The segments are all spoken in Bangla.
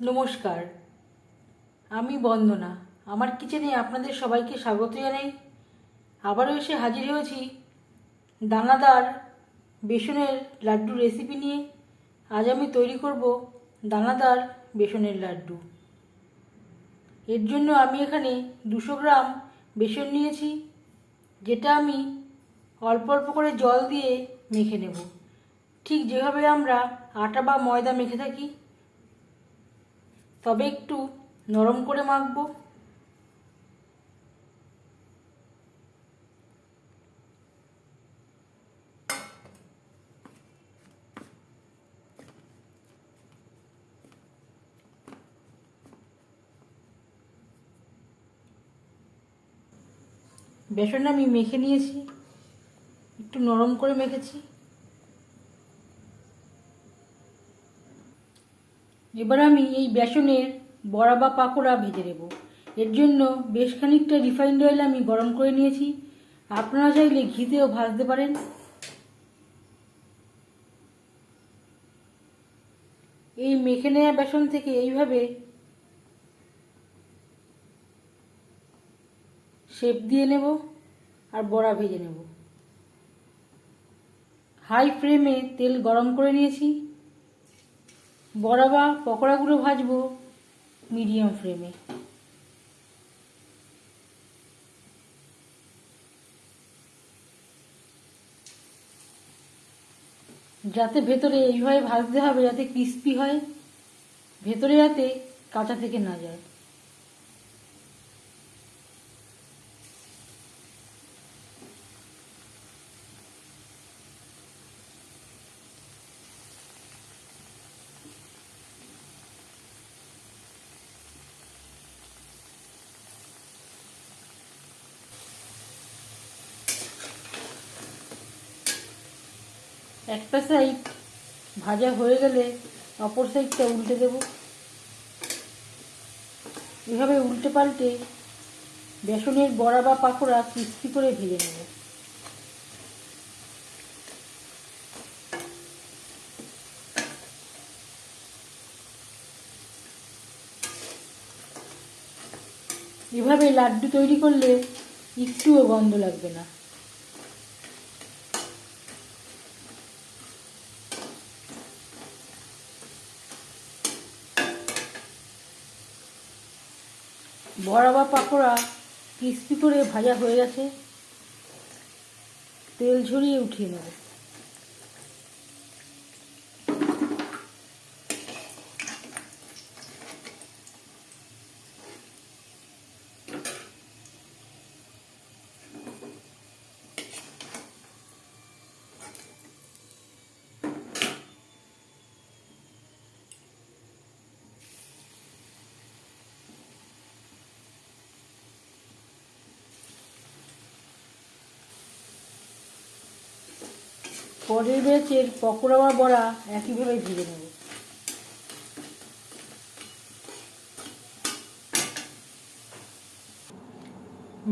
নমস্কার। আমি বন্দনা। আমার কিচেনে আপনাদের সবাইকে স্বাগত জানাই। আবারও এসে হাজির হয়েছি দানাদার বেসনের লাড্ডু রেসিপি নিয়ে। আজ আমি তৈরি করব দানাদার বেসনের লাড্ডু। এর জন্য আমি এখানে দুশো গ্রাম বেসন নিয়েছি, যেটা আমি অল্প অল্প করে জল দিয়ে মেখে নেব। ঠিক যেভাবে আমরা আটা বা ময়দা মেখে থাকি তবে একটু নরম করে মাখবো। বেসন আমি মেখে নিয়েছি। একটু নরম করে মেখেছি। এবার আমি এই বেসনের বড়া বা পাকোড়া ভেজে নেব। এর জন্য বেশ খানিকটা রিফাইন্ড অয়েল আমি গরম করে নিয়েছি। আপনারা চাইলে ঘিতেও ভাজতে পারেন। এই মেখে নেওয়া বেসন থেকে এইভাবে শেপ দিয়ে নেব আর বড়া ভেজে নেব। হাই ফ্লেমে তেল গরম করে নিয়েছি। বড়া বা পকোড়াগুলো ভাজবো মিডিয়াম ফ্লেমে। যাতে ভেতরে এইভাবে ভাজতে হবে যাতে ক্রিস্পি হয়, ভেতরে যাতে কাঁচা থেকে না যায়। একটা সাইড ভাজা হয়ে গেলে অপর সাইডটা উল্টে দেব। এভাবে উল্টে পাল্টে বেসনের বড়া বা পাকোড়া ক্রিস্পি করে ভেজে নেব। এভাবে লাড্ডু তৈরি করলে একটুও গন্ধ লাগবে না। বড়া বা পাকোড়া ক্রিস্পি করে ভাজা হয়ে গেছে তেল ঝরিয়ে উঠিয়ে নেব। পরের ব্যাচের পকোড়া বা বড়া একইভাবে ভেজে নেব।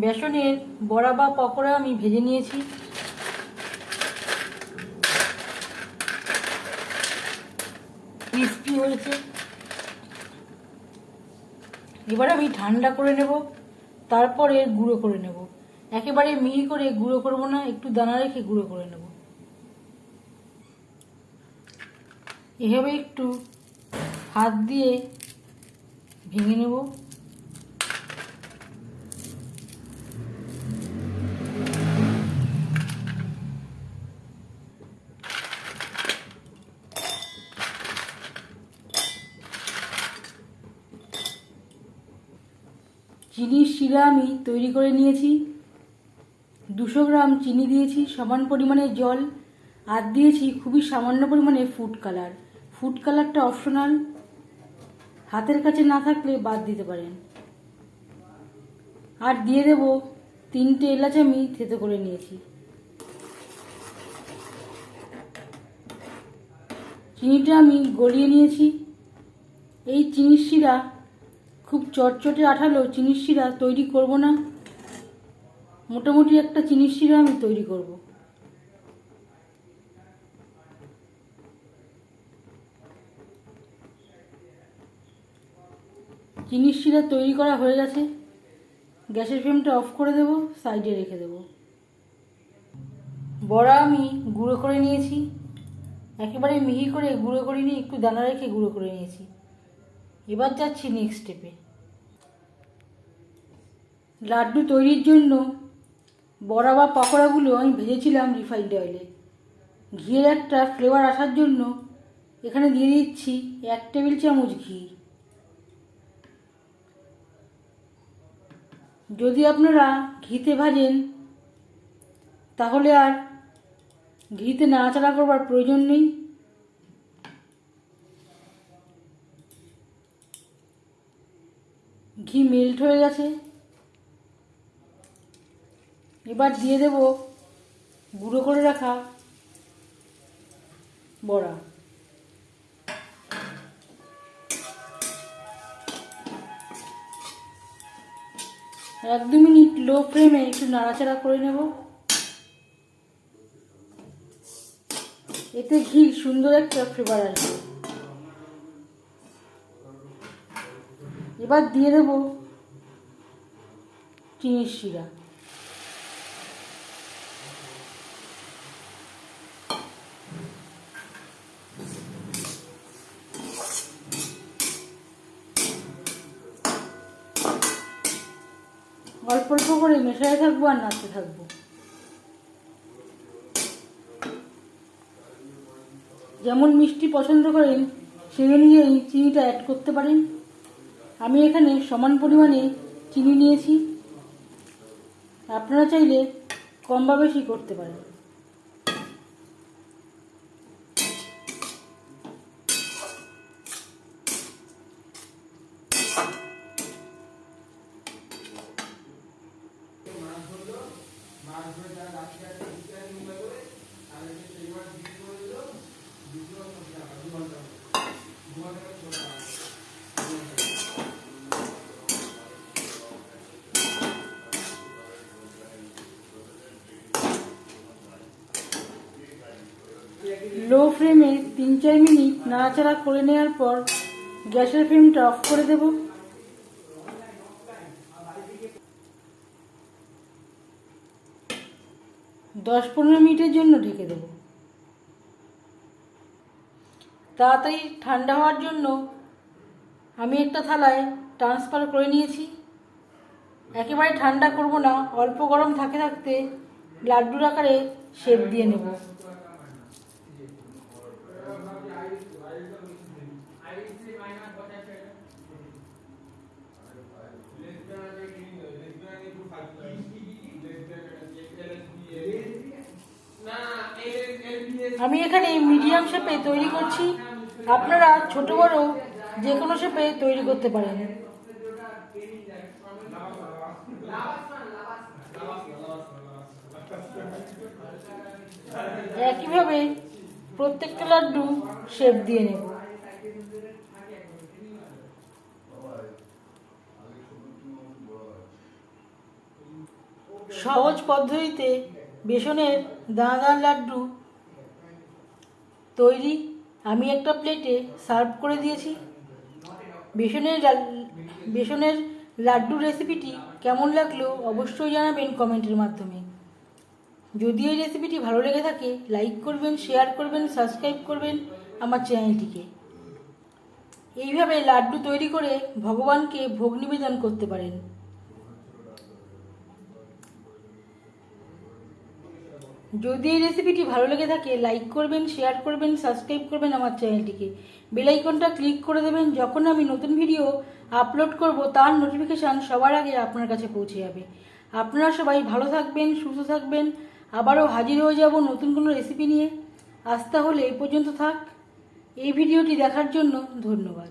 বেসনের বড়া বা পকোড়া আমি ভেজে নিয়েছি। ক্রিস্পি হয়েছে। এবার আমি ঠান্ডা করে নেব, তারপরে গুঁড়ো করে নেব। একেবারে মিহি করে গুঁড়ো করব না, একটু দানা রেখে গুঁড়ো করে নেব। এভাবে একটু হাত দিয়ে ভেঙে নেব। চিনির শিরা আমি তৈরি করে নিয়েছি। দুশো গ্রাম চিনি দিয়েছি, সমান পরিমাণে জল। আর দিয়েছি খুবই সামান্য পরিমাণে ফুড কালার ফুড কালারটা অপশনাল হাতের কাছে না থাকলে বাদ দিতে পারেন। আর দিয়ে দেব তিনটে এলাচ আমি থেতো করে নিয়েছি। চিনিটা আমি গলিয়ে নিয়েছি। এই চিনির শিরা খুব চটচটে আঠালো চিনির শিরা তৈরি করব না। মোটামুটি একটা চিনির শিরা আমি তৈরি করব। চিনির শিরা তৈরি করা হয়ে গেছে। গ্যাসের ফ্লেমটা অফ করে দেব, সাইডে রেখে দেব। বড়া আমি গুঁড়ো করে নিয়েছি। একেবারে মিহি করে গুঁড়ো করে নিয়ে একটু দানা রেখে গুঁড়ো করে নিয়েছি। এবার যাচ্ছি নেক্সট স্টেপে লাড্ডু তৈরির জন্য বড়া বা পকোড়াগুলো আমি ভেজেছিলাম রিফাইন্ড অয়েলে ঘিয়ের একটা ফ্লেভার আসার জন্য এখানে দিয়ে দিচ্ছি এক টেবিল চামচ ঘি। যদি আপনারা ঘিতে ভাজেন, তাহলে আর ঘিতে নাড়াচাড়া করবার প্রয়োজন নেই। ঘি মেল্ট হয়ে গেছে। এবার দিয়ে দেব গুঁড়ো করে রাখা বড়া। এক দু মিনিট লো ফ্লেমে একটু নাড়াচাড়া করে নেব। এতে ঘি, সুন্দর একটা ফ্লেভার আসবে। এবার দিয়ে দেব চিনির শিরা। অল্প অল্প করে মেশাই থাকব আর নাড়তে থাকব। যেমন মিষ্টি পছন্দ করেন সেই অনুযায়ী চিনিটা অ্যাড করতে পারেন। আমি এখানে সমান পরিমাণে চিনি নিয়েছি। আপনারা চাইলে কম বা বেশি করতে পারেন লো ফ্লেমে তিন, চার মিনিট নাড়াচাড়া করে নেওয়ার পর গ্যাসের ফ্লেমটা অফ করে দেব। দশ, পনেরো মিনিটের জন্য ঢেকে দেব। তাড়াতাড়ি ঠান্ডা হওয়ার জন্য আমি একটা থালায় ট্রান্সফার করে নিয়েছি। একেবারে ঠান্ডা করব না, অল্প গরম থাকে থাকতে লাড্ডুর আকারে শেপ দিয়ে নেব। আমি এখানে মিডিয়াম শেপে তৈরি করছি। আপনারা ছোট, বড় যে কোনো শেপে তৈরি করতে পারেন। একইভাবে প্রত্যেকটা লাড্ডু শেপ দিয়ে নেব। সহজ পদ্ধতিতে বেসনের দানাদার লাড্ডু তৈরি। আমি একটা প্লেটে সার্ভ করে দিয়েছি। বেসনের বেসনের লাড্ডু রেসিপিটি কেমন লাগল অবশ্যই জানাবেন কমেন্টের মাধ্যমে। যদি এই রেসিপিটি ভালো লেগে থাকে লাইক করবেন শেয়ার করবেন সাবস্ক্রাইব করবেন আমার চ্যানেলটিকে এইভাবে লাড্ডু তৈরি করে ভগবানকে ভোগ নিবেদন করতে পারেন। যদি এই রেসিপিটি ভালো লেগে থাকে লাইক করবেন শেয়ার করবেন সাবস্ক্রাইব করবেন আমার চ্যানেলটিকে বেল আইকনটা ক্লিক করে দেবেন, যখন আমি নতুন ভিডিও আপলোড করব, তার নোটিফিকেশান সবার আগে আপনার কাছে পৌঁছে যাবে। আপনারা সবাই ভালো থাকবেন, সুস্থ থাকবেন, আবারও হাজির হয়ে যাব নতুন কোনো রেসিপি নিয়ে। আজ তাহলে এই পর্যন্ত থাক। এই ভিডিওটি দেখার জন্য ধন্যবাদ।